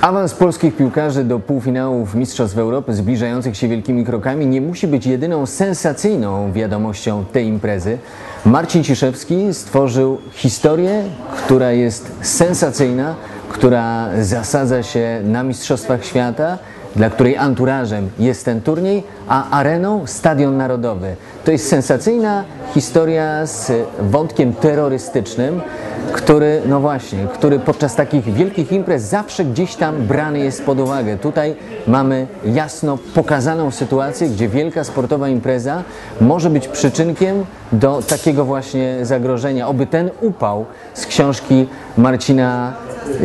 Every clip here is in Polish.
Awans polskich piłkarzy do półfinałów Mistrzostw Europy zbliżających się wielkimi krokami nie musi być jedyną sensacyjną wiadomością tej imprezy. Marcin Ciszewski stworzył historię, która jest sensacyjna, która zasadza się na Mistrzostwach Świata, dla której anturażem jest ten turniej, a areną Stadion Narodowy. To jest sensacyjna historia z wątkiem terrorystycznym, który, no właśnie, który podczas takich wielkich imprez zawsze gdzieś tam brany jest pod uwagę. Tutaj mamy jasno pokazaną sytuację, gdzie wielka sportowa impreza może być przyczynkiem do takiego właśnie zagrożenia. Oby ten upał z książki Marcina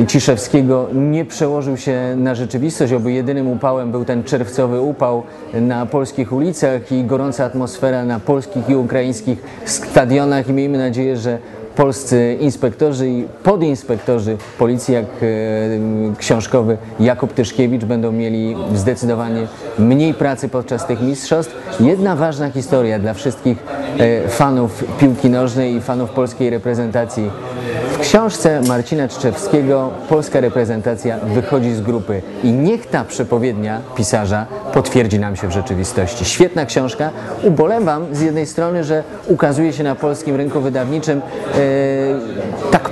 Ciszewskiego nie przełożył się na rzeczywistość, oby jedynym upałem był ten czerwcowy upał na polskich ulicach i gorąca atmosfera na polskich i ukraińskich stadionach i miejmy nadzieję, że polscy inspektorzy i podinspektorzy policji, jak e, książkowy Jakub Tyszkiewicz, będą mieli zdecydowanie mniej pracy podczas tych mistrzostw. Jedna ważna historia dla wszystkich e, fanów piłki nożnej i fanów polskiej reprezentacji. Książce Marcina Czczewskiego polska reprezentacja wychodzi z grupy i niech ta przepowiednia pisarza potwierdzi nam się w rzeczywistości. Świetna książka. Ubolewam z jednej strony, że ukazuje się na polskim rynku wydawniczym tak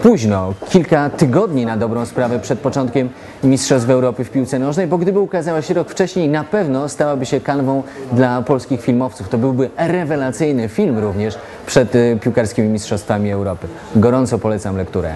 późno, kilka tygodni na dobrą sprawę przed początkiem Mistrzostw Europy w piłce nożnej, bo gdyby ukazała się rok wcześniej, na pewno stałaby się kanwą dla polskich filmowców. To byłby rewelacyjny film również przed e, piłkarskimi Mistrzostwami Europy. Gorąco polecam lekturę.